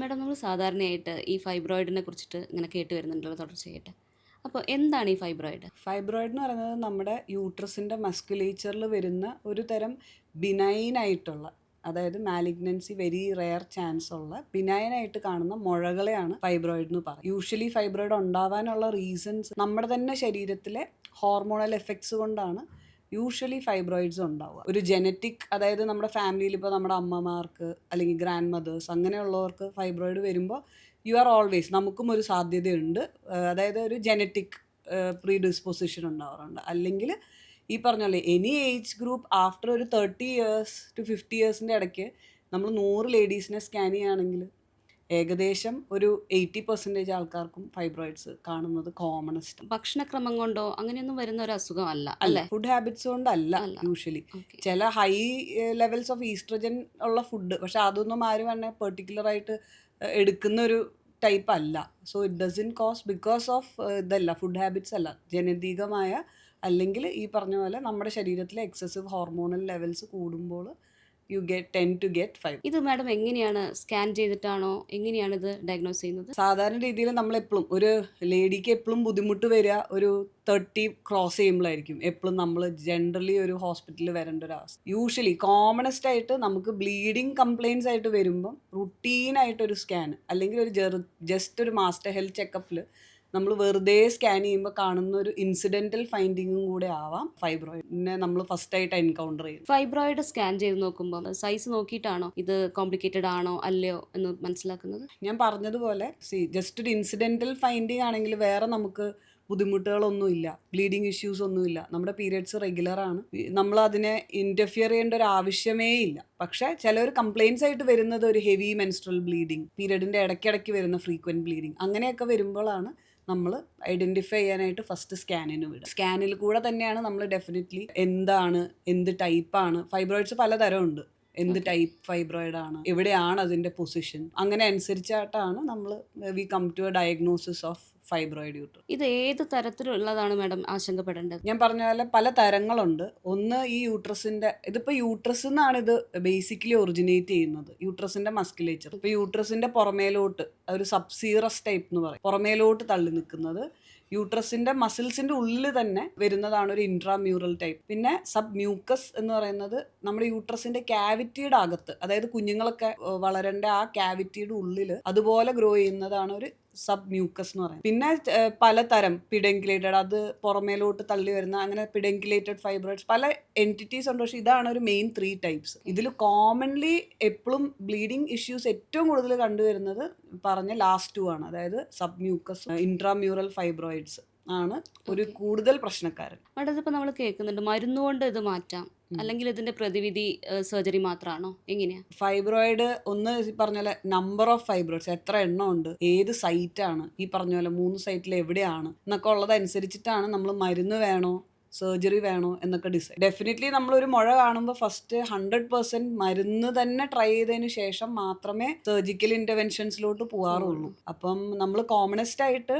Madam നമ്മൾ സാധാരണയായിട്ട് ഈ ഫൈബ്രോയിഡിനെ കുറിച്ചിട്ട് ഇങ്ങനെ കേട്ട് വരുന്നുണ്ടല്ലോ തുടർച്ചയായിട്ട്. അപ്പോൾ എന്താണ് ഈ ഫൈബ്രോയിഡ്? ഫൈബ്രോയിഡ് എന്ന് പറയുന്നത് നമ്മുടെ യൂട്രസിന്റെ മസ്കുലേച്ചറിൽ വരുന്ന ഒരു തരം ബിനൈനായിട്ടുള്ള അതായത് മാലിഗ്നൻസി വെരി റെയർ ചാൻസ് ഉള്ള ബിനൈൻ ആയിട്ട് കാണുന്ന മുഴകളെയാണ് ഫൈബ്രോയിഡ് എന്ന് പറയുന്നത്. യൂഷ്വലി ഫൈബ്രോയിഡ് ഉണ്ടാവാനുള്ള റീസൺസ് നമ്മുടെ തന്നെ ശരീരത്തിലെ ഹോർമോണൽ എഫക്ട്സ് കൊണ്ടാണ് യൂഷ്വലി ഫൈബ്രോയിഡ്സ് ഉണ്ടാവുക. ഒരു ജനറ്റിക് അതായത് നമ്മുടെ ഫാമിലിയിൽ ഇപ്പോൾ നമ്മുടെ അമ്മമാർക്ക് അല്ലെങ്കിൽ ഗ്രാൻഡ് മദേഴ്സ് അങ്ങനെയുള്ളവർക്ക് ഫൈബ്രോയിഡ് വരുമ്പോൾ യു ആർ ഓൾവേസ് നമുക്കും ഒരു സാധ്യതയുണ്ട്. അതായത് ഒരു ജനറ്റിക് പ്രീ ഡിസ്പോസിഷൻ ഉണ്ടാവാറുണ്ട്. അല്ലെങ്കിൽ ഈ പറഞ്ഞ പോലെ എനി ഏജ് ഗ്രൂപ്പ് ആഫ്റ്റർ ഒരു തേർട്ടി ഇയേഴ്സ് ടു ഫിഫ്റ്റി ഇയേഴ്സിന്റെ ഇടയ്ക്ക് നമ്മൾ നൂറ് ലേഡീസിനെ സ്കാൻ ചെയ്യുകയാണെങ്കിൽ ഏകദേശം ഒരു എയ്റ്റി പെർസെന്റേജ് ആൾക്കാർക്കും ഫൈബ്രോയിഡ്സ് കാണുന്നത് കോമണസ്റ്റ് ഭക്ഷണക്രമം കൊണ്ടോ അങ്ങനെയൊന്നും വരുന്ന ഒരു അസുഖമല്ല അല്ല അല്ലേ? ഫുഡ് ഹാബിറ്റ്സ് കൊണ്ടല്ല യൂഷ്വലി ചില ഹൈ ലെവൽസ് ഓഫ് ഈസ്ട്രജൻ ഉള്ള ഫുഡ് പക്ഷെ അതൊന്നും ആരും തന്നെ പെർട്ടിക്കുലർ ആയിട്ട് എടുക്കുന്ന ഒരു ടൈപ്പ് അല്ല. So it doesn't cause because of ഇതല്ല ഫുഡ് ഹാബിറ്റ്സ് അല്ല. ജനതീകമായ അല്ലെങ്കിൽ ഈ പറഞ്ഞ പോലെ നമ്മുടെ ശരീരത്തിലെ എക്സസീവ് ഹോർമോണൽ ലെവൽസ് കൂടുമ്പോൾ you get ten to get five ഇത് മാഡം എങ്ങനെയാണ് സ്കാൻ ചെയ്തിട്ടാണോ എങ്ങനെയാണ് ഇത് ഡയഗ്നോസ് ചെയ്യുന്നത്? സാധാരണ രീതിയിൽ നമ്മൾ എപ്പോഴും ഒരു ലേഡിക്ക് എപ്പോഴും ബുദ്ധിമുട്ട് വരിക ഒരു തേർട്ടി ക്രോസ് ചെയ്യുമ്പോഴായിരിക്കും എപ്പോഴും നമ്മൾ ജനറലി ഒരു ഹോസ്പിറ്റലിൽ വരേണ്ട ഒരു അവസ്ഥ. യൂഷ്വലി കോമണസ്റ്റ് ആയിട്ട് നമുക്ക് ബ്ലീഡിങ് കംപ്ലയിൻസ് ആയിട്ട് വരുമ്പം റുട്ടീനായിട്ടൊരു സ്കാൻ അല്ലെങ്കിൽ ഒരു ജസ്റ്റ് ഒരു മാസ്റ്റർ ഹെൽത്ത് ചെക്കപ്പിൽ നമ്മൾ വെറുതെ സ്കാൻ ചെയ്യുമ്പോൾ കാണുന്ന ഒരു ഇൻസിഡന്റൽ ഫൈൻഡിങ്ങും കൂടെ ആവാം ഫൈബ്രോയിഡിനെ നമ്മൾ ഫസ്റ്റ് ആയിട്ട് എൻകൗണ്ടർ ചെയ്യും. ഫൈബ്രോയിഡ് സ്കാൻ ചെയ്ത് നോക്കുമ്പോൾ സൈസ് നോക്കിയിട്ടാണോ ഇത് കോംപ്ലിക്കേറ്റഡ് ആണോ അല്ലയോ എന്ന് മനസ്സിലാക്കുന്നത്? ഞാൻ പറഞ്ഞതുപോലെ സി ജസ്റ്റ് ഒരു ഇൻസിഡന്റൽ ഫൈൻഡിങ് ആണെങ്കിൽ വേറെ നമുക്ക് ബുദ്ധിമുട്ടുകളൊന്നുമില്ല ബ്ലീഡിങ് ഇഷ്യൂസ് ഒന്നുമില്ല നമ്മുടെ പീരിയഡ്സ് റെഗുലർ ആണ്. നമ്മൾ അതിനെ ഇന്റർഫിയർ ചെയ്യേണ്ട ഒരു ആവശ്യമേ ഇല്ല. പക്ഷേ ചിലർ കംപ്ലയിൻസ് ആയിട്ട് വരുന്നത് ഒരു ഹെവി മെൻസ്ട്രൽ ബ്ലീഡിങ് പീരിയഡിന്റെ ഇടയ്ക്കിടയ്ക്ക് വരുന്ന ഫ്രീക്വന്റ് ബ്ലീഡിങ് അങ്ങനെയൊക്കെ വരുമ്പോഴാണ് നമ്മൾ ഐഡന്റിഫൈ ചെയ്യാനായിട്ട് ഫസ്റ്റ് സ്കാനിന് വിടും സ്കാനിൽ കൂടെ തന്നെയാണ് നമ്മൾ ഡെഫിനറ്റ്ലി എന്താണ് എന്ത് ടൈപ്പാണ് ഫൈബ്രോയിഡ്സ് പലതരമുണ്ട്. എന്ത് ടൈപ്പ് ഫൈബ്രോയിഡ് ആണ് എവിടെയാണ് അതിന്റെ പൊസിഷൻ അങ്ങനെ അനുസരിച്ചായിട്ടാണ് നമ്മൾ we come to a diagnosis of fibroid യൂട്ടർ ഇത് ഏത് തരത്തിലുള്ളതാണ് മാഡം ആശങ്കപ്പെടേണ്ടത്? ഞാൻ പറഞ്ഞ പോലെ പല തരങ്ങളുണ്ട്. ഒന്ന് ഈ യൂട്രസിന്റെ ഇതിപ്പോ യൂട്രസ് എന്നാണ് ഇത് ബേസിക്കലി ഒറിജിനേറ്റ് ചെയ്യുന്നത്. യൂട്രസിന്റെ മസ്കുലേച്ചർ ഇപ്പൊ യൂട്രസിന്റെ പുറമേലോട്ട് ഒരു സബ്സീറസ് ടൈപ്പ് എന്ന് പറയും. പുറമേലോട്ട് തള്ളി നിൽക്കുന്നത് യൂട്രസിന്റെ മസിൽസിന്റെ ഉള്ളിൽ തന്നെ വരുന്നതാണ് ഒരു ഇൻട്രാ മ്യൂറൽ ടൈപ്പ് പിന്നെ സബ് മ്യൂക്കസ് എന്ന് പറയുന്നത് നമ്മുടെ യൂട്രസിന്റെ ക്യാവിറ്റിയുടെ അകത്ത് അതായത് കുഞ്ഞുങ്ങളൊക്കെ വളരേണ്ട ആ ക്യാവിറ്റിയുടെ ഉള്ളിൽ അതുപോലെ ഗ്രോ ചെയ്യുന്നതാണ് ഒരു സബ് മ്യൂക്കസ് എന്ന് പറയുന്നത് പിന്നെ പലതരം പിഡെങ്കിലേറ്റഡ് അത് പുറമേലോട്ട് തള്ളി വരുന്ന അങ്ങനെ പിഡെങ്കിലേറ്റഡ് ഫൈബ്രോയിഡ്സ് പല എന്റിറ്റീസ് ഉണ്ട്. പക്ഷേ ഇതാണ് ഒരു മെയിൻ ത്രീ ടൈപ്സ് ഇതിൽ കോമൺലി എപ്പോഴും ബ്ലീഡിങ് ഇഷ്യൂസ് ഏറ്റവും കൂടുതൽ കണ്ടുവരുന്നത് പറഞ്ഞ ലാസ്റ്റ് ടു ആണ്. അതായത് സബ് മ്യൂക്കസ് ഇൻട്രാമ്യൂറൽ ഫൈബ്രോയിഡ്സ് ആണ് ഒരു കൂടുതൽ പ്രശ്നക്കാരൻ. മാഡം ഇതിപ്പോൾ നമ്മൾ കേൾക്കുന്നുണ്ട് മരുന്നുകൊണ്ട് ഇത് മാറ്റാം. അല്ലെങ്കിൽ ഇതിന്റെ പ്രതിവിധി സർജറി മാത്രമാണോ എങ്ങനെയാ? ഫൈബ്രോയിഡ് ഒന്ന് പറഞ്ഞ പോലെ നമ്പർ ഓഫ് ഫൈബ്രോയിഡ്സ് എത്ര എണ്ണം ഉണ്ട് ഏത് സൈറ്റാണ് ഈ പറഞ്ഞ പോലെ മൂന്ന് സൈറ്റിൽ എവിടെയാണ് എന്നൊക്കെ ഉള്ളതനുസരിച്ചിട്ടാണ് നമ്മൾ മരുന്ന് വേണോ സർജറി വേണോ എന്നൊക്കെ ഡിസൈഡ് ഡെഫിനറ്റ്ലി നമ്മളൊരു മുഴ കാണുമ്പോൾ ഫസ്റ്റ് ഹൺഡ്രഡ് പെർസെന്റ് മരുന്ന് തന്നെ ട്രൈ ചെയ്തതിന് ശേഷം മാത്രമേ സർജിക്കൽ ഇന്റർവെൻഷൻസിലോട്ട് പോകാറുള്ളൂ അപ്പം നമ്മൾ കോമണസ്റ്റ് ആയിട്ട്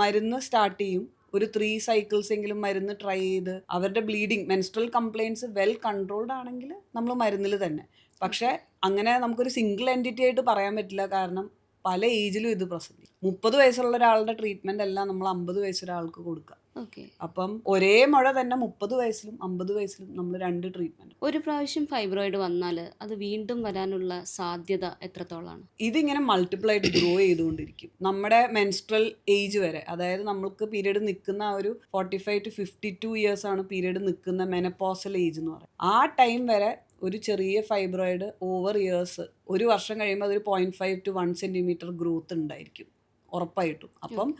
മരുന്ന് സ്റ്റാർട്ട് ചെയ്യും. ഒരു ത്രീ സൈക്കിൾസ് എങ്കിലും മരുന്ന് ട്രൈ ചെയ്ത് അവരുടെ bleeding menstrual complaints well controlled ആണെങ്കിൽ നമ്മൾ മരുന്നിൽ തന്നെ. പക്ഷേ അങ്ങനെ നമുക്കൊരു സിംഗിൾ എന്റിറ്റി ആയിട്ട് പറയാൻ പറ്റില്ല. കാരണം പല ഏജിലും ഇത് പ്രസന്റ് മുപ്പത് വയസ്സുള്ള ഒരാളുടെ ട്രീറ്റ്മെന്റ് അല്ല നമ്മൾ അമ്പത് വയസ്സൊരാൾക്ക് കൊടുക്കുക അപ്പം ഒരേ മഴ തന്നെ മുപ്പത് വയസ്സിലും അമ്പത് വയസ്സിലും നമ്മൾ രണ്ട് ട്രീറ്റ്മെന്റ് ഒരു പ്രാവശ്യം ഫൈബ്രോയിഡ് വന്നാൽ അത് വീണ്ടും വരാനുള്ള സാധ്യത എത്രത്തോളാണ്? ഇതിങ്ങനെ മൾട്ടിപ്പിൾ ആയിട്ട് ഗ്രോ ചെയ്തുകൊണ്ടിരിക്കും. നമ്മുടെ മെൻസ്ട്രൽ ഏജ് വരെ അതായത് നമ്മൾക്ക് പീരീഡ് നിൽക്കുന്ന ആ ഒരു forty five to fifty two years ആണ് പീരീഡ് നിൽക്കുന്ന മെനപ്പോസൽ ഏജ് എന്ന് പറയുന്നത്. ആ ടൈം വരെ ഒരു ചെറിയ ഫൈബ്രോയിഡ് ഓവർ ഇയേഴ്സ് ഒരു വർഷം കഴിയുമ്പോൾ അതൊരു point five to one centimetre growth ഉണ്ടായിരിക്കും. ഉറപ്പായിട്ടും. അപ്പം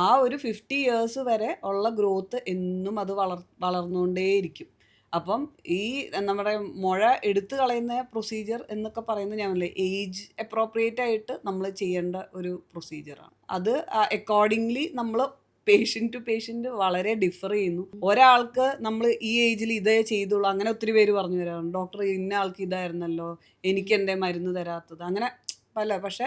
ആ ഒരു ഫിഫ്റ്റി ഇയേഴ്സ് വരെ ഉള്ള ഗ്രോത്ത് എന്നും അത് വളർ വളർന്നുകൊണ്ടേയിരിക്കും. അപ്പം ഈ നമ്മുടെ മുഴ എടുത്തു കളയുന്ന പ്രൊസീജിയർ എന്നൊക്കെ പറയുന്നത് ഞാനല്ലേ ഏജ് അപ്രോപ്രിയേറ്റ് ആയിട്ട് നമ്മൾ ചെയ്യേണ്ട ഒരു പ്രൊസീജിയറാണ് അത് അക്കോർഡിംഗ്ലി നമ്മൾ പേഷ്യന്റ് ടു പേഷ്യന്റ് വളരെ ഡിഫർ ചെയ്യുന്നു. ഒരാൾക്ക് നമ്മൾ ഈ ഏജിൽ ഇതേ ചെയ്തുള്ളൂ അങ്ങനെ ഒത്തിരി പേര് പറഞ്ഞു തരാറുണ്ട്. ഡോക്ടർ ഇന്ന ആൾക്ക് ഇതായിരുന്നല്ലോ എനിക്ക് എന്റെ മരുന്ന് തരാത്തത്. അങ്ങനെ പല പക്ഷേ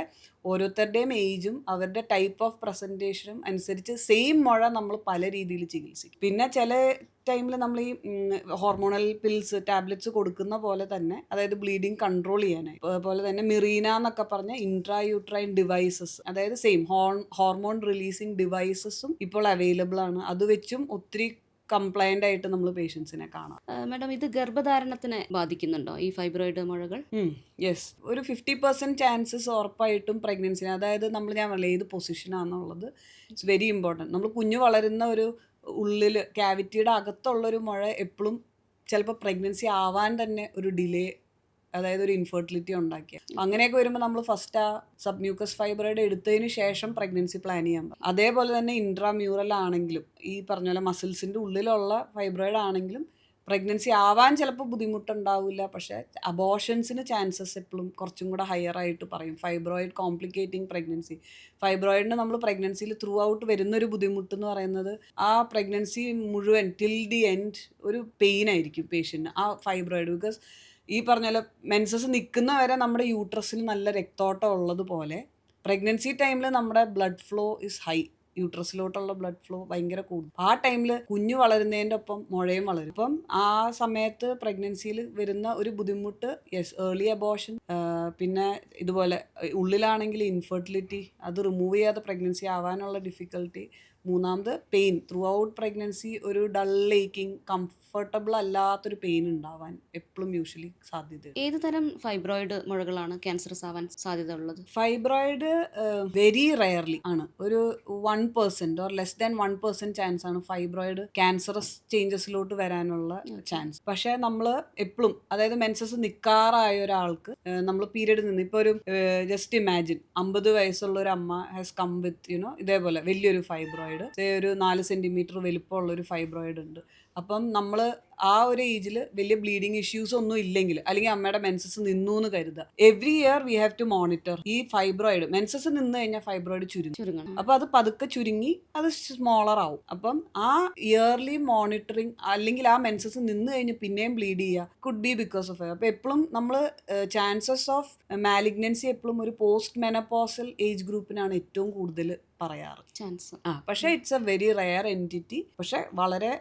ഓരോരുത്തരുടെയും ഏജും അവരുടെ ടൈപ്പ് ഓഫ് പ്രസന്റേഷനും അനുസരിച്ച് സെയിം മുഴ നമ്മൾ പല രീതിയിൽ ചികിത്സിക്കും. പിന്നെ ചില ടൈമിൽ നമ്മൾ ഈ ഹോർമോണൽ പിൽസ് ടാബ്ലറ്റ്സ് കൊടുക്കുന്ന പോലെ തന്നെ അതായത് ബ്ലീഡിങ് കൺട്രോൾ ചെയ്യാനായി. അതുപോലെ തന്നെ മിറീന എന്നൊക്കെ പറഞ്ഞ ഇൻട്രാ യൂട്രൈൻ ഡിവൈസസ് അതായത് സെയിം ഹോർമോൺ റിലീസിങ് ഡിവൈസസും ഇപ്പോൾ അവൈലബിൾ ആണ്. അത് വെച്ചും ഒത്തിരി കംപ്ലൈന്റ് ആയിട്ട് നമ്മൾ പേഷ്യൻസിനെ കാണാം. മാഡം ഇത് ഗർഭധാരണത്തിനെ ബാധിക്കുന്നുണ്ടോ? ഈ ഫൈബ്രോയിഡ് മുഴകൾ? യെസ് ഒരു ഫിഫ്റ്റി പെർസെന്റ് ചാൻസസ് ഉറപ്പായിട്ടും പ്രഗ്നൻസിന് അതായത് നമ്മൾ ഞാൻ പറഞ്ഞില്ല ഏത് പൊസിഷനാണെന്നുള്ളത് ഇറ്റ്സ് വെരി ഇമ്പോർട്ടന്റ് നമ്മൾ കുഞ്ഞു വളരുന്ന ഒരു ഉള്ളിൽ ക്യാവിറ്റിയുടെ അകത്തുള്ളൊരു മുഴ എപ്പോഴും ചിലപ്പോൾ പ്രഗ്നൻസി ആവാൻ തന്നെ ഒരു ഡിലേ അതായത് ഒരു ഇൻഫെർട്ടിലിറ്റി ഉണ്ടാക്കിയ. അങ്ങനെയൊക്കെ വരുമ്പോൾ നമ്മൾ ഫസ്റ്റ് ആ സബ് മ്യൂക്കസ് ഫൈബ്രോയിഡ് എടുത്തതിന് ശേഷം പ്രഗ്നൻസി പ്ലാൻ ചെയ്യാൻ പറ്റും അതേപോലെ തന്നെ ഇൻട്രാമ്യൂറൽ ആണെങ്കിലും ഈ പറഞ്ഞ പോലെ മസിൽസിന്റെ ഉള്ളിലുള്ള ഫൈബ്രോയിഡ് ആണെങ്കിലും പ്രഗ്നൻസി ആവാൻ ചിലപ്പോൾ ബുദ്ധിമുട്ടുണ്ടാവില്ല പക്ഷേ അബോഷൻസിന് ചാൻസസ് എപ്പോഴും കുറച്ചും കൂടെ ഹയർ ആയിട്ട് പറയും. ഫൈബ്രോയിഡ് കോംപ്ലിക്കേറ്റിംഗ് പ്രഗ്നൻസി ഫൈബ്രോയിഡിന് നമ്മൾ പ്രഗ്നൻസിയിൽ ത്രൂ ഔട്ട് വരുന്നൊരു ബുദ്ധിമുട്ട് എന്ന് പറയുന്നത് ആ പ്രഗ്നൻസി മുഴുവൻ ടിൽ ദി എൻഡ് ഒരു പെയിൻ ആയിരിക്കും പേഷ്യന്റിന് ആ ഫൈബ്രോയിഡ് ബിക്കോസ് ഈ പറഞ്ഞ പോലെ മെൻസസ് നിൽക്കുന്ന വരെ നമ്മുടെ യൂട്രസിന് നല്ല രക്തോട്ടം ഉള്ളതുപോലെ പ്രഗ്നൻസി ടൈമിൽ നമ്മുടെ ബ്ലഡ് ഫ്ലോ ഇസ് ഹൈ യൂട്രസിലോട്ടുള്ള ബ്ലഡ് ഫ്ലോ ഭയങ്കര കൂടും. ആ ടൈമിൽ കുഞ്ഞ് വളരുന്നതിന്റെ ഒപ്പം മുഴയും വളരും. അപ്പം ആ സമയത്ത് പ്രഗ്നൻസിയിൽ വരുന്ന ഒരു ബുദ്ധിമുട്ട് യെസ് ഏർലി അബോഷൻ പിന്നെ ഇതുപോലെ ഉള്ളിലാണെങ്കിൽ ഇൻഫെർട്ടിലിറ്റി അത് റിമൂവ് ചെയ്യാതെ പ്രഗ്നൻസി ആവാനുള്ള ഡിഫിക്കൽട്ടി മൂന്നാമത് പെയിൻ ത്രൂ ഔട്ട് പ്രഗ്നൻസി ഒരു ഡൾ ലേക്കിങ് കംഫർട്ടബിൾ അല്ലാത്തൊരു പെയിൻ ഉണ്ടാവാൻ എപ്പോഴും യൂഷ്വലി സാധ്യത ഏത് തരം ഫൈബ്രോയിഡ് മുഴകളാണ് ക്യാൻസറസ് ആവാൻ സാധ്യത ഉള്ളത് ഫൈബ്രോയിഡ് വെരി റയർലി ആണ്. ഒരു one percent or less than one percent chance ആണ് ഫൈബ്രോയിഡ് ക്യാൻസറസ് ചേഞ്ചസിലോട്ട് വരാനുള്ള ചാൻസ് പക്ഷെ നമ്മൾ എപ്പോഴും അതായത് മെൻസസ് നിൽക്കാറായ ഒരാൾക്ക് നമ്മൾ പീരീഡ് നിന്ന് ഇപ്പോൾ ഒരു ജസ്റ്റ് ഇമാജിൻ അമ്പത് വയസ്സുള്ള ഒരു അമ്മ ഹാസ് കം വിത്ത് യുനോ ഇതേപോലെ വലിയൊരു ഫൈബ്രോയിഡ് ഒരു നാല് സെന്റിമീറ്റർ വലിപ്പമുള്ള ഒരു ഫൈബ്രോയിഡ് ഉണ്ട്. അപ്പം നമ്മൾ ആ ഒരു ഏജിൽ വലിയ ബ്ലീഡിങ് ഇഷ്യൂസ് ഒന്നും ഇല്ലെങ്കിൽ അല്ലെങ്കിൽ അമ്മയുടെ മെൻസസ് നിന്നു എന്ന് കരുതുക every year we have to monitor ഈ ഫൈബ്രോയിഡ്. മെൻസസ് നിന്ന് കഴിഞ്ഞാൽ ഫൈബ്രോയിഡ് ചുരുങ്ങും. അപ്പൊ അത് പതുക്കെ ചുരുങ്ങി അത് സ്മോളർ ആവും. അപ്പം ആ ഇയർലി മോണിറ്ററിങ് അല്ലെങ്കിൽ ആ മെൻസസ് നിന്ന് കഴിഞ്ഞ് പിന്നെയും ബ്ലീഡ് ചെയ്യുക കുഡ് ബി ബിക്കോസ് ഓഫ് അപ്പൊ എപ്പോഴും നമ്മൾ ചാൻസസ് ഓഫ് മാലിഗ്നൻസി എപ്പോഴും ഒരു പോസ്റ്റ് മെനപ്പോസൽ ഏജ് ഗ്രൂപ്പിനാണ് ഏറ്റവും കൂടുതൽ പറയാറ്. ചാൻസ്. ആ പക്ഷേ it's a very rare entity പക്ഷെ വളരെ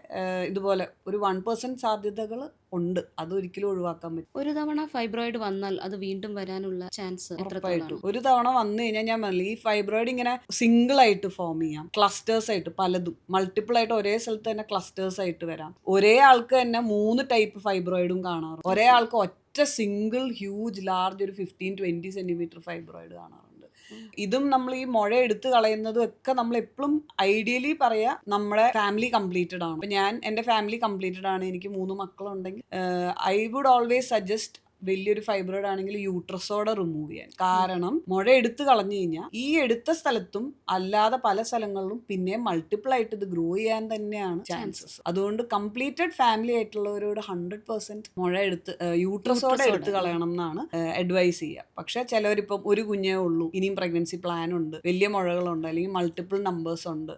ഇതുപോലെ ഒരു വൺ പേഴ്സന്റ് സാധ്യതകൾ ഉണ്ട്. അത് ഒരിക്കലും ഒഴിവാക്കാൻ പറ്റും ഒരു തവണ ഫൈബ്രോയിഡ് വന്നാൽ അത് വീണ്ടും വരാനുള്ള ചാൻസ് ഉറപ്പായിട്ടും. ഒരു തവണ വന്നു കഴിഞ്ഞാൽ ഞാൻ പറഞ്ഞില്ല ഈ ഫൈബ്രോയിഡ് ഇങ്ങനെ സിംഗിൾ ആയിട്ട് ഫോം ചെയ്യാം. ക്ലസ്റ്റേഴ്സ് ആയിട്ട് പലതും. മൾട്ടിപ്പിൾ ആയിട്ട് ഒരേ സ്ഥലത്ത് തന്നെ ക്ലസ്റ്റേഴ്സ് ആയിട്ട് വരാം. ഒരേ ആൾക്ക് തന്നെ മൂന്ന് ടൈപ്പ് ഫൈബ്രോയിഡും കാണാറുണ്ട്. ഒരേ ആൾക്ക് ഒറ്റ സിംഗിൾ ഹ്യൂജ് ലാർജ് ഒരു ഫിഫ്റ്റീൻ ട്വന്റി സെന്റിമീറ്റർ ഫൈബ്രോയിഡ് കാണാറുണ്ട്. ഇതും നമ്മൾ ഈ മുഴ എടുത്തു കളയുന്നതും ഒക്കെ നമ്മൾ എപ്പോഴും ഐഡിയലി പറയാ നമ്മുടെ ഫാമിലി കംപ്ലീറ്റഡ് ആണ്. ഞാൻ എന്റെ ഫാമിലി കംപ്ലീറ്റഡ് ആണ്. എനിക്ക് മൂന്ന് മക്കളുണ്ടെങ്കിൽ ഐ വുഡ് ഓൾവേസ് സജസ്റ്റ് വലിയൊരു ഫൈബ്രോയിഡ് ആണെങ്കിൽ യൂട്രസോടെ റിമൂവ് ചെയ്യാൻ. കാരണം മുഴ എടുത്തു കളഞ്ഞു കഴിഞ്ഞാൽ ഈ എടുത്ത സ്ഥലത്തും അല്ലാതെ പല സ്ഥലങ്ങളിലും പിന്നെ മൾട്ടിപ്പിൾ ആയിട്ട് ഇത് ഗ്രോ ചെയ്യാൻ തന്നെയാണ് ചാൻസസ് അതുകൊണ്ട് കംപ്ലീറ്റഡ് ഫാമിലി ആയിട്ടുള്ളവരോട് ഹൺഡ്രഡ് പെർസെന്റ് മുഴ എടുത്ത് യൂട്രസോടെ എടുത്തു കളയണം എന്നാണ് അഡ്വൈസ് ചെയ്യുക പക്ഷെ ചിലവരിപ്പം ഒരു കുഞ്ഞേ ഉള്ളൂ ഇനിയും പ്രഗ്നൻസി പ്ലാൻ ഉണ്ട് വലിയ മുഴകളുണ്ട് അല്ലെങ്കിൽ മൾട്ടിപ്പിൾ നമ്പേഴ്സ് ഉണ്ട്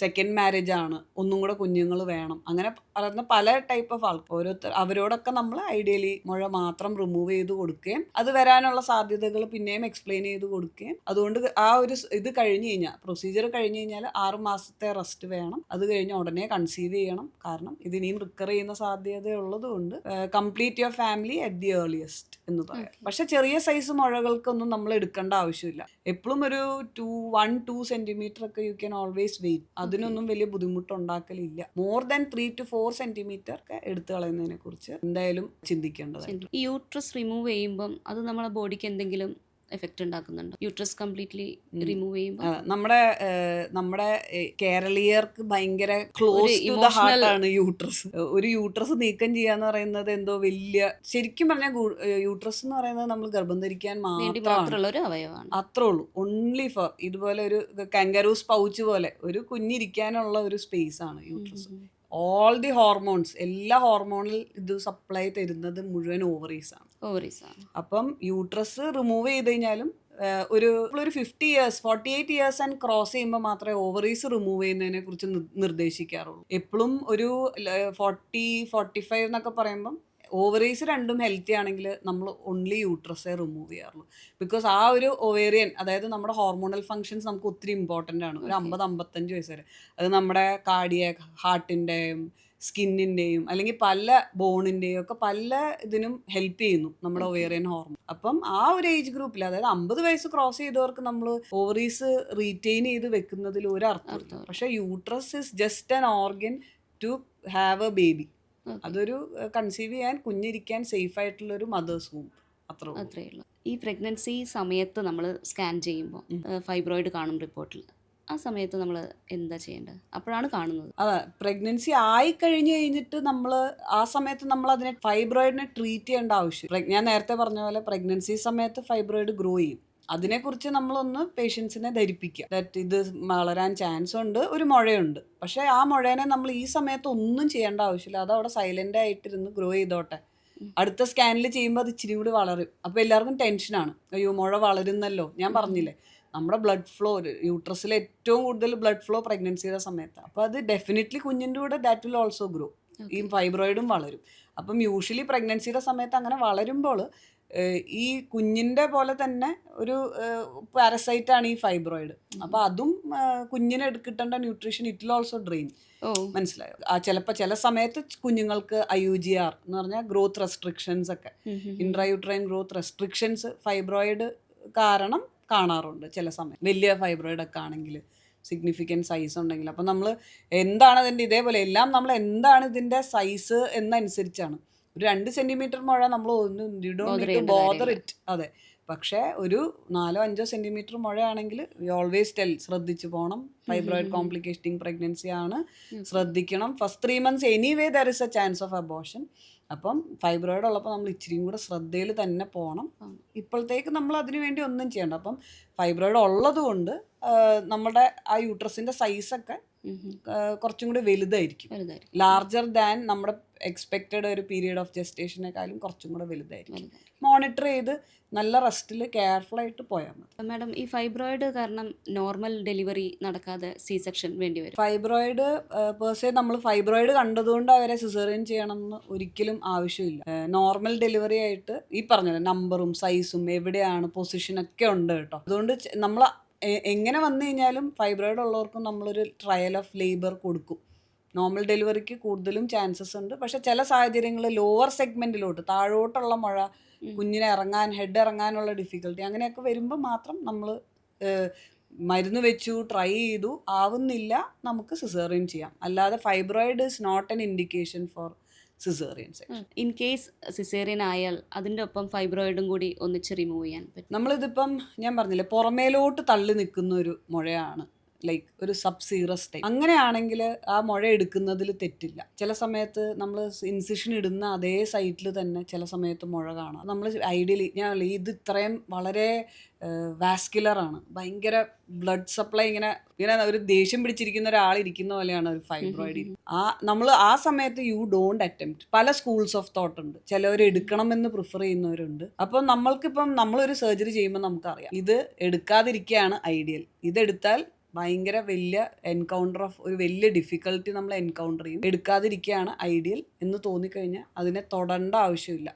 സെക്കൻഡ് മാരേജ് ആണ് ഒന്നും കൂടെ കുഞ്ഞുങ്ങൾ വേണം. അങ്ങനെ പറയുന്ന പല ടൈപ്പ് ഓഫ് ആൾക്കാർ ഓരോരുത്തർ അവരോടൊക്കെ നമ്മൾ ഐഡിയലി മുഴ മാത്രം റിമൂവ് ചെയ്ത് കൊടുക്കുകയും അത് വരാനുള്ള സാധ്യതകൾ പിന്നെയും എക്സ്പ്ലെയിൻ ചെയ്ത് കൊടുക്കുകയും അതുകൊണ്ട് ആ ഒരു ഇത് കഴിഞ്ഞ് കഴിഞ്ഞാൽ പ്രൊസീജിയർ കഴിഞ്ഞ് കഴിഞ്ഞാൽ ആറ് മാസത്തെ റെസ്റ്റ് വേണം. അത് കഴിഞ്ഞ് ഉടനെ കൺസീവ് ചെയ്യണം. കാരണം ഇത് ഇനിയും റിക്കർ ചെയ്യുന്ന സാധ്യത ഉള്ളത് കൊണ്ട് complete your family at the earliest എന്ന് പറയാം. പക്ഷെ ചെറിയ സൈസ് മുഴകൾക്കൊന്നും നമ്മൾ എടുക്കേണ്ട ആവശ്യമില്ല. എപ്പോഴും ഒരു ടു വൺ ടു സെന്റിമീറ്റർ ഒക്കെ യു ക്യാൻ ഓൾവേസ് വെയിറ്റ് അതിനൊന്നും വലിയ ബുദ്ധിമുട്ടുണ്ടാക്കലില്ല. More than three to four centimetre ഒക്കെ എടുത്തു കളയുന്നതിനെ കുറിച്ച് എന്തായാലും ചിന്തിക്കേണ്ടതാണ് യൂട്രസ് റിമൂവ് ചെയ്യുമ്പം അത് നമ്മളെ ബോഡിക്ക് എന്തെങ്കിലും എഫക്റ്റ് ഉണ്ടാക്കുന്നുണ്ട്? യൂട്രസ് കംപ്ലീറ്റ്ലി റിമൂവ് ചെയ്യുമ്പോൾ നമ്മുടെ നമ്മുടെ കേരളീയർക്ക് ഭയങ്കര ക്ലോസ് ആണ് യൂട്രസ്. ഒരു യൂട്രസ് നീക്കം ചെയ്യാന്ന് പറയുന്നത് എന്തോ വലിയ ശരിക്കും പറഞ്ഞാൽ യൂട്രസ് എന്ന് പറയുന്നത് നമ്മൾ ഗർഭം ധരിക്കാൻ മാത്രമുള്ള ഒരു അവയവമാണ്. അത്രേ ഉള്ളൂ. ഓൺലി ഫോർ ഇതുപോലെ ഒരു കങ്കാരൂസ് പൗച്ച് പോലെ ഒരു കുഞ്ഞിരിക്കാനുള്ള ഒരു സ്പേസ് ആണ് യൂട്രസ്. ഓൾ ദി ഹോർമോൺസ് എല്ലാ ഹോർമോണിൽ ഇത് സപ്ലൈ തരുന്നത് മുഴുവൻ ഓവറീസ് ആണ്. ഓവറീസ് ആണ്. അപ്പം യൂട്രസ് റിമൂവ് ചെയ്ത് കഴിഞ്ഞാലും ഒരു ഒരു fifty years forty eight years and cross ചെയ്യുമ്പോൾ മാത്രമേ ഓവറീസ് റിമൂവ് ചെയ്യുന്നതിനെ കുറിച്ച് നിർദ്ദേശിക്കാറുള്ളൂ. എപ്പോഴും ഒരു ഫോർട്ടി ഫോർട്ടി ഫൈവ് എന്നൊക്കെ പറയുമ്പം ഓവറീസ് രണ്ടും ഹെൽത്തി ആണെങ്കിൽ നമ്മൾ ഓൺലി യൂട്രസേ റിമൂവ് ചെയ്യാറുള്ളൂ ബിക്കോസ് ആ ഒരു ഒവേറിയൻ അതായത് നമ്മുടെ ഹോർമോണൽ ഫങ്ഷൻസ് നമുക്ക് ഒത്തിരി ഇമ്പോർട്ടന്റ് ആണ് ഒരു. അമ്പത് അമ്പത്തഞ്ച് വയസ്സ് വരെ അത് നമ്മുടെ കാർഡിയ ഹാർട്ടിന്റെയും സ്കിന്നിന്റെയും അല്ലെങ്കിൽ പല ബോണിന്റെയും ഒക്കെ പല ഇതിനും ഹെൽപ്പ് ചെയ്യുന്നു നമ്മുടെ. ഒവേറിയൻ ഹോർമോൺ അപ്പം ആ ഒരു ഏജ് ഗ്രൂപ്പിൽ അതായത് അമ്പത് വയസ്സ് ക്രോസ് ചെയ്തവർക്ക് നമ്മൾ ഓവറീസ് റീറ്റെയിൻ ചെയ്ത് വെക്കുന്നതിൽ ഒരു അർത്ഥം പക്ഷേ uterus is just an organ to have a baby. അതൊരു കൺസീവ് ചെയ്യാൻ കുഞ്ഞിരിക്കാൻ സേഫ് ആയിട്ടുള്ള ഒരു മദേഴ്സ് ഹോം അത്ര അത്രയേ ഉള്ളൂ ഈ പ്രഗ്നൻസി സമയത്ത് നമ്മൾ സ്കാൻ ചെയ്യുമ്പോൾ ഫൈബ്രോയിഡ് കാണും റിപ്പോർട്ടിൽ ആ സമയത്ത് നമ്മൾ എന്താ ചെയ്യേണ്ടത്? അപ്പോഴാണ് കാണുന്നത്. അതെ പ്രഗ്നൻസി ആയി കഴിഞ്ഞ് കഴിഞ്ഞിട്ട് നമ്മൾ ആ സമയത്ത് നമ്മൾ അതിനെ ഫൈബ്രോയിഡിനെ ട്രീറ്റ് ചെയ്യേണ്ട ആവശ്യം. ഞാൻ നേരത്തെ പറഞ്ഞ പോലെ പ്രഗ്നൻസി സമയത്ത് ഫൈബ്രോയിഡ് ഗ്രോ ചെയ്യും. അതിനെക്കുറിച്ച് നമ്മളൊന്ന് പേഷ്യൻസിനെ ധരിപ്പിക്കുക. ദാറ്റ് ഇത് വളരാൻ ചാൻസ് ഉണ്ട് ഒരു മുഴയുണ്ട്. പക്ഷേ ആ മുഴേനെ നമ്മൾ ഈ സമയത്ത് ഒന്നും ചെയ്യേണ്ട ആവശ്യമില്ല. അത് അവിടെ സൈലന്റ് ആയിട്ടിരുന്ന് ഗ്രോ ചെയ്തോട്ടെ. അടുത്ത സ്കാനിൽ ചെയ്യുമ്പോൾ അത് ഇച്ചിരി കൂടി വളരും. അപ്പോൾ എല്ലാവർക്കും ടെൻഷനാണ് അയ്യോ മുഴ വളരുന്നല്ലോ. ഞാൻ പറഞ്ഞില്ലേ നമ്മുടെ ബ്ലഡ് ഫ്ലോ യൂട്രസിൽ ഏറ്റവും കൂടുതൽ ബ്ലഡ് ഫ്ലോ പ്രഗ്നൻസിയുടെ സമയത്താണ് അപ്പോൾ അത് ഡെഫിനറ്റ്ലി കുഞ്ഞിന്റെ കൂടെ ദാറ്റ് വിൽ ഓൾസോ ഗ്രോ ഈ ഫൈബ്രോയിഡും വളരും. അപ്പം യൂഷ്വലി പ്രഗ്നൻസിയുടെ സമയത്ത് അങ്ങനെ വളരുമ്പോൾ ഈ കുഞ്ഞിന്റെ പോലെ തന്നെ ഒരു പാരസൈറ്റ് ആണ് ഈ ഫൈബ്രോയിഡ് അപ്പോൾ അതും കുഞ്ഞിനെ കിട്ടേണ്ട ന്യൂട്രീഷൻ ഇറ്റ് ഓൾസോ ഡ്രെയിൻ മനസ്സിലായോ? ആ ചിലപ്പോൾ ചില സമയത്ത് കുഞ്ഞുങ്ങൾക്ക് ഐ യു ജി ആർ എന്ന് പറഞ്ഞാൽ ഗ്രോത്ത് റെസ്ട്രിക്ഷൻസ് ഒക്കെ. ഇൻട്രയൂട്രൈൻ ഗ്രോത്ത് റെസ്ട്രിക്ഷൻസ് ഫൈബ്രോയിഡ് കാരണം കാണാറുണ്ട് ചില സമയം. വലിയ ഫൈബ്രോയിഡ് ഒക്കെ ആണെങ്കിൽ സിഗ്നിഫിക്കന്റ് സൈസ് ഉണ്ടെങ്കിൽ. അപ്പോൾ നമ്മൾ എന്താണ് അതിന്റെ ഇതേപോലെ എല്ലാം നമ്മൾ എന്താണ് ഇതിന്റെ സൈസ് എന്നനുസരിച്ചാണ്. ഒരു രണ്ട് സെന്റിമീറ്റർ മുഴ നമ്മൾ ഒന്ന് ചെയ്യേണ്ട ബോദർ ഇറ്റ് അതെ. പക്ഷേ ഒരു നാലോ അഞ്ചോ സെന്റിമീറ്റർ മുഴയാണെങ്കിൽ ഓൾവേസ് ടെൽ ശ്രദ്ധിച്ചു പോകണം ഫൈബ്രോയിഡ്. കോംപ്ലിക്കേറ്റിംഗ് പ്രഗ്നൻസി ആണ്. ശ്രദ്ധിക്കണം. First three months anyway there is a chance of abortion അപ്പം ഫൈബ്രോയിഡ് ഉള്ളപ്പോൾ നമ്മൾ ഇച്ചിരിയും കൂടെ ശ്രദ്ധയിൽ തന്നെ പോകണം. ഇപ്പോഴത്തേക്ക് നമ്മൾ അതിനു വേണ്ടി ഒന്നും ചെയ്യണ്ട. അപ്പം ഫൈബ്രോയിഡ് ഉള്ളത് കൊണ്ട് നമ്മുടെ ആ യൂട്രസിന്റെ സൈസൊക്കെ. കുറച്ചും കൂടി വലുതായിരിക്കും. ലാർജർ ദാൻ നമ്മുടെ എക്സ്പെക്റ്റഡ് ഒരു പീരീഡ് ഓഫ് ജസ്റ്റേഷനേക്കാളും കുറച്ചും കൂടെ വലുതായിരിക്കും. വലുതായിരിക്കും. മോണിറ്റർ ചെയ്ത് നല്ല റെസ്റ്റിൽ കെയർഫുൾ ആയിട്ട് പോയാൽ മതി. മാഡം ഈ ഫൈബ്രോയിഡ് കാരണം നോർമൽ ഡെലിവറി നടക്കാതെ സി സെക്ഷൻ വേണ്ടി വരും. ഫൈബ്രോയിഡ് പേഴ്സേ നമ്മൾ ഫൈബ്രോയിഡ് കണ്ടതുകൊണ്ട് അവരെ സിസേറിയൻ ചെയ്യണമെന്ന് ഒരിക്കലും ആവശ്യമില്ല. നോർമൽ ഡെലിവറി ആയിട്ട് ഈ പറഞ്ഞത് നമ്പറും സൈസും എവിടെയാണ് പൊസിഷനൊക്കെ ഉണ്ട് കേട്ടോ. അതുകൊണ്ട് നമ്മൾ എങ്ങനെ വന്നു കഴിഞ്ഞാലും ഫൈബ്രോയിഡ് ഉള്ളവർക്കും നമ്മളൊരു ട്രയൽ ഓഫ് ലേബർ കൊടുക്കും. നോർമൽ ഡെലിവറിക്ക് കൂടുതലും ചാൻസസ് ഉണ്ട്. പക്ഷെ ചില സാഹചര്യങ്ങളിൽ ലോവർ സെഗ്മെന്റിലോട്ട് താഴോട്ടുള്ള മഴ കുഞ്ഞിനെ ഇറങ്ങാൻ ഹെഡ് ഇറങ്ങാനുള്ള ഡിഫിക്കൽട്ടി അങ്ങനെയൊക്കെ വരുമ്പോൾ മാത്രം നമ്മൾ മരുന്ന് വെച്ചു ട്രൈ ചെയ്തു ആവുന്നില്ല നമുക്ക് സിസേറിയൻ ചെയ്യാം. അല്ലാതെ fibroid is not an indication for caesarean section in case caesarean ആയാൽ അതിന്റെ ഒപ്പം ഫൈബ്രോയിഡും കൂടി ഒന്നിച്ച് റിമൂവ് ചെയ്യാൻ പറ്റും. നമ്മളിതിപ്പം ഞാൻ പറഞ്ഞില്ലേ പുറമേലോട്ട് തള്ളി നിൽക്കുന്ന ഒരു മുഴയാണ്. ലൈക്ക് ഒരു സബ് സീറസ് ടൈപ്പ് അങ്ങനെയാണെങ്കിൽ ആ മുഴ എടുക്കുന്നതിൽ തെറ്റില്ല. ചില സമയത്ത് നമ്മൾ ഇൻസിഷൻ ഇടുന്ന അതേ സൈറ്റിൽ തന്നെ ചില സമയത്ത് മുഴ കാണാം. നമ്മൾ ഐഡിയലി ഞാൻ ഇത് ഇത്രയും വളരെ വാസ്കുലറാണ് ഭയങ്കര ബ്ലഡ് സപ്ലൈ ഇങ്ങനെ ഇങ്ങനെ ഒരു ദേഷ്യം പിടിച്ചിരിക്കുന്ന ഒരാൾ ഇരിക്കുന്ന പോലെയാണ് ഒരു ഫൈബ്രോയിഡ് ആ നമ്മൾ ആ സമയത്ത് യു ഡോണ്ട് അറ്റംപ്റ്റ് പല സ്കൂൾസ് ഓഫ് തോട്ട് ഉണ്ട്. ചിലവർ എടുക്കണമെന്ന് പ്രിഫർ ചെയ്യുന്നവരുണ്ട്. അപ്പം നമ്മൾക്കിപ്പം നമ്മളൊരു സർജറി ചെയ്യുമ്പോൾ നമുക്കറിയാം. ഇത് എടുക്കാതിരിക്കുകയാണ് ഐഡിയൽ ഇതെടുത്താൽ ഭയങ്കര വലിയ എൻകൗണ്ടർ ഓഫ് ഒരു വലിയ ഡിഫിക്കൽട്ടി നമ്മൾ എൻകൗണ്ടർ ചെയ്യും. എടുക്കാതിരിക്കുകയാണ് ഐഡിയൽ എന്ന് തോന്നിക്കഴിഞ്ഞാൽ അതിനെ തൊടേണ്ട ആവശ്യമില്ല.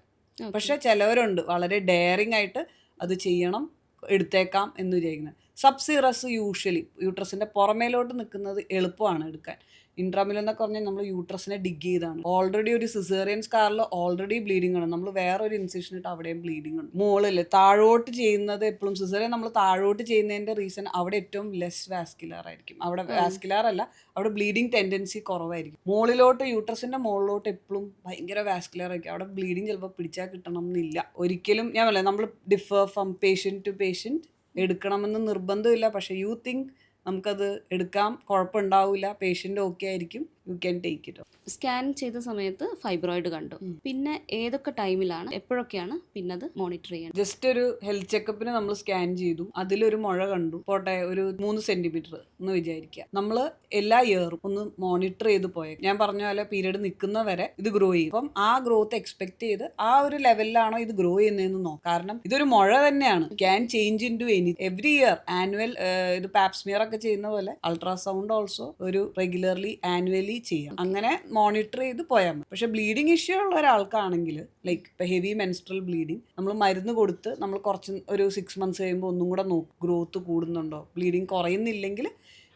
പക്ഷെ ചിലവരുണ്ട് വളരെ ഡെയറിങ് ആയിട്ട് അത് ചെയ്യണം എടുത്തേക്കാം എന്ന് വിചാരിക്കുന്നത്. സബ്സീറസ് യൂഷ്വലി യൂട്രസിന്റെ പുറമേലോട്ട് നിൽക്കുന്നത് എളുപ്പമാണ് എടുക്കാൻ. ഇൻട്രാമിൽ എന്നൊക്കെ പറഞ്ഞാൽ നമ്മൾ യൂട്രസിനെ ഡിഗ് ചെയ്താണ്. ഓൾറെഡി ഒരു സിസേറിയൻ സ്കാറിൽ ഓൾറെഡി ബ്ലീഡിംഗ് ആണ്. നമ്മൾ വേറെ ഒരു ഇൻസിഷൻ ഇട്ട് അവിടെയും ബ്ലീഡിംഗ് ഉണ്ട് മുകളിൽ താഴോട്ട് ചെയ്യുന്നത് എപ്പോഴും സിസേറിയൻ നമ്മൾ താഴോട്ട് ചെയ്യുന്നതിന്റെ റീസൺ അവിടെ ഏറ്റവും ലെസ് വാസ്കുലാർ ആയിരിക്കും. അവിടെ വാസ്കുലർ അല്ല അവിടെ ബ്ലീഡിങ് ടെൻഡൻസി കുറവായിരിക്കും. മുകളിലോട്ട് യൂട്രസിന്റെ മുകളിലോട്ട് എപ്പോഴും ഭയങ്കര വാസ്കുലർ ആയിരിക്കും. അവിടെ ബ്ലീഡിങ് ചിലപ്പോൾ പിടിച്ചാൽ കിട്ടണം എന്നില്ല. ഒരിക്കലും ഞാൻ പറയാം നമ്മൾ differ from patient to patient എടുക്കണമെന്ന് നിർബന്ധമില്ല. പക്ഷേ യു തിങ്ക് നമുക്കത് എടുക്കാം. കുഴപ്പമുണ്ടാവില്ല പേഷ്യന്റ് ഓക്കെ ആയിരിക്കും. You can take it scan ചെയ്ത സമയത്ത് ഫൈബ്രോയിഡ് കണ്ടു. പിന്നെ ഏതൊക്കെ ടൈമിലാണ് എപ്പോഴൊക്കെയാണ് പിന്നെ അത് മോണിറ്റർ ചെയ്യണം ജസ്റ്റ് ഒരു ഹെൽത്ത് ചെക്കപ്പിന് നമ്മൾ സ്കാൻ ചെയ്തു. അതിലൊരു മുഴ കണ്ടു. പോട്ടെ ഒരു മൂന്ന് സെന്റിമീറ്റർ എന്ന് വിചാരിക്കുക നമ്മൾ എല്ലാ ഇയറും ഒന്ന് മോണിറ്റർ ചെയ്ത് പോയ. ഞാൻ പറഞ്ഞ പോലെ പീരീഡ് നിൽക്കുന്ന വരെ ഇത് ഗ്രോ ചെയ്യും. അപ്പം ആ ഗ്രോത്ത് എക്സ്പെക്ട് ചെയ്ത് ആ ഒരു ലെവലിലാണോ ഇത് ഗ്രോ ചെയ്യുന്നതെന്ന് നോക്കാം. കാരണം ഇതൊരു മുഴ തന്നെയാണ്. Can change into any every year annual ഇത് പാപ്സ്മിയർ ഒക്കെ ഒക്കെ ചെയ്യുന്ന പോലെ അൾട്രാസൗണ്ട് ഓൾസോ ഒരു റെഗുലർലി ആനുവലി ചെയ്യാം. അങ്ങനെ മോണിറ്റർ ചെയ്ത് പോയാൽ മതി. പക്ഷെ ബ്ലീഡിങ് ഇഷ്യൂ ഉള്ള ഒരാൾക്കാണെങ്കിൽ ലൈക്ക് ഇപ്പം ഹെവി മെൻസ്ട്രൽ ബ്ലീഡിങ് നമ്മൾ മരുന്ന് കൊടുത്ത് നമ്മൾ കുറച്ച് ഒരു സിക്സ് മന്ത്സ് കഴിയുമ്പോൾ ഒന്നും കൂടെ നോക്കും. ഗ്രോത്ത് കൂടുന്നുണ്ടോ? Bleeding കുറയുന്നില്ലെങ്കിൽ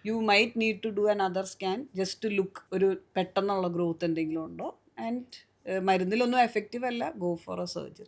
you might need to do another scan just to look ഒരു പെട്ടെന്നുള്ള ഗ്രോത്ത് എന്തെങ്കിലും ഉണ്ടോ? ആൻഡ് മരുന്നിലൊന്നും എഫക്റ്റീവ് അല്ല. Go for a surgery